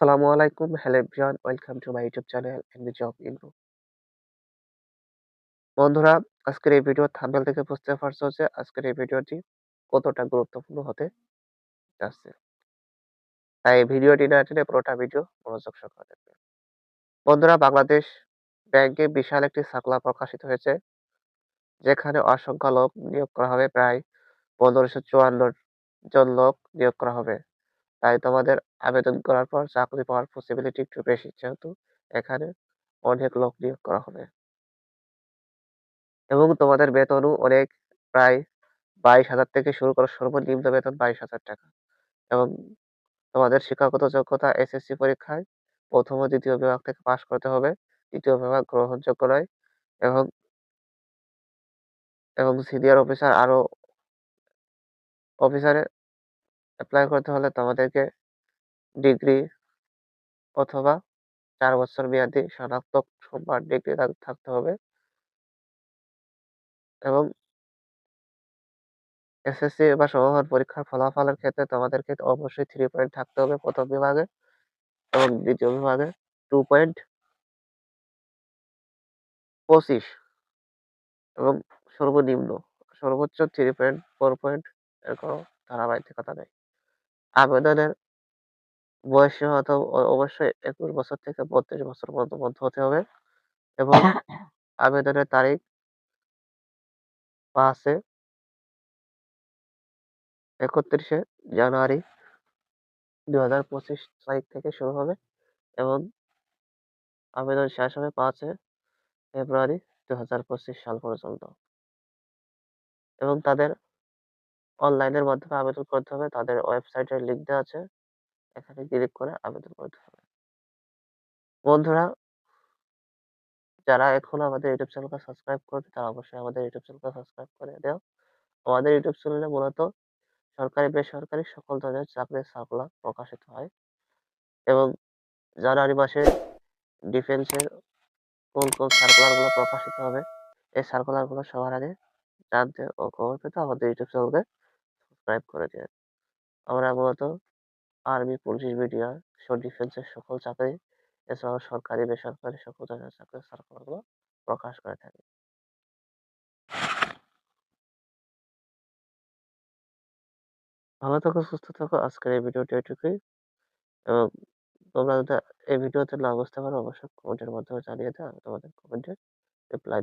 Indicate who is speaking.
Speaker 1: আসসালামু আলাইকুম। Hello everyone welcome to my YouTube channel NB Job Info বন্ধুরা, আজকের এই ভিডিও থাম্বনেল থেকে বুঝতে পারছ যে আজকের এই ভিডিওটি কতটা গুরুত্বপূর্ণ হতে যাচ্ছে। তাই ভিডিওটি না টেনে পুরোটা ভিডিও মনোযোগ সহকারে দেখবে। বন্ধুরা, বাংলাদেশ ব্যাংকে বিশাল একটি সাকলা প্রকাশিত হয়েছে, যেখানে অসংখ্য লোক নিয়োগ করা হবে। প্রায় পনেরোশো চুয়ান্ন জন লোক নিয়োগ করা হবে। তাই তোমাদের আবেদন করার পর চাকরি পাওয়ার পসিবিলিটি একটু বেশি, যেহেতু এখানে অনেক লোক নিয়োগ করা হবে। এবং তোমাদের বেতনও অনেক, প্রায় বাইশ হাজার থেকে শুরু করে সর্বনিম্ন বেতন বাইশ হাজার টাকা। এবং তোমাদের শিক্ষাগত যোগ্যতা এসএসসি পরীক্ষায় প্রথম ও দ্বিতীয় বিভাগ থেকে পাশ করতে হবে। দ্বিতীয় বিভাগ গ্রহণযোগ্য নয় এবং এবং সিনিয়র অফিসার আরও অফিসারে অ্যাপ্লাই করতে হলে তোমাদেরকে ডিগ্রি অথবা চার বছর মেয়াদি স্নাতক সম্মান ডিগ্রি থাকতে হবে। এবং এসএসসি বা সমমান পরীক্ষার ফলাফলের ক্ষেত্রে তোমাদেরকে অবশ্যই থ্রি পয়েন্ট থাকতে হবে প্রথম বিভাগে এবং দ্বিতীয় বিভাগে টু পয়েন্ট পঁচিশ এবং সর্বনিম্ন, সর্বোচ্চ থ্রি পয়েন্ট ফোর পয়েন্ট এর কোনো ধারাবাহিকতা নেই। আবেদনের বয়স হয়তো অবশ্যই একুশ বছর থেকে বত্রিশ বছর পর্যন্ত মধ্যে হতে হবে এবং আবেদনের তারিখ পাঁচে একত্রিশে জানুয়ারি দু হাজার পঁচিশ তারিখ থেকে শুরু হবে এবং আবেদন শেষ হবে পাঁচে ফেব্রুয়ারি দু হাজার পঁচিশ সাল পর্যন্ত এবং তাদের অনলাইনের মাধ্যমে আবেদন করতে হবে। তাদের ওয়েবসাইটের লিঙ্ক দেওয়া আছে। এখানে ক্লিক করে আবেদন করতে হবে। বন্ধুরা, যারা এখন আমাদের ইউটিউব চ্যানেলকে সাবস্ক্রাইব করবে তারা অবশ্যই আমাদের ইউটিউব চ্যানেলকে সাবস্ক্রাইব করে দেও। আমাদের ইউটিউব চ্যানেলে মূলত সরকারি, বেসরকারি সকল ধরনের চাকরির সার্কুলার প্রকাশিত হয় এবং জানুয়ারি মাসে ডিফেন্সের কোন কোন সার্কুলারগুলো প্রকাশিত হবে, এই সার্কুলারগুলো সবার আগে জানতে ও খবর পেতে আমাদের ইউটিউব চ্যানেলকে সাবস্ক্রাইব করে দিন। আমরা মূলত আর্মি পুলিশ মিডিয়া সো ডিফেন্সের সকল চাকরি এছাড়াও সরকারি, বেসরকারি সকল ধরনের চাকরির সার্কুলারগুলো প্রকাশ করে থাকি। ভালো থাকো, সুস্থ থাকো। আজকের এই ভিডিওটি এটুকুই। এবং তোমরা যদি এই ভিডিওতে না বুঝতে পারো, অবশ্যই কমেন্টের মাধ্যমে জানিয়ে দাও। আমি তোমাদের কমেন্টে রিপ্লাই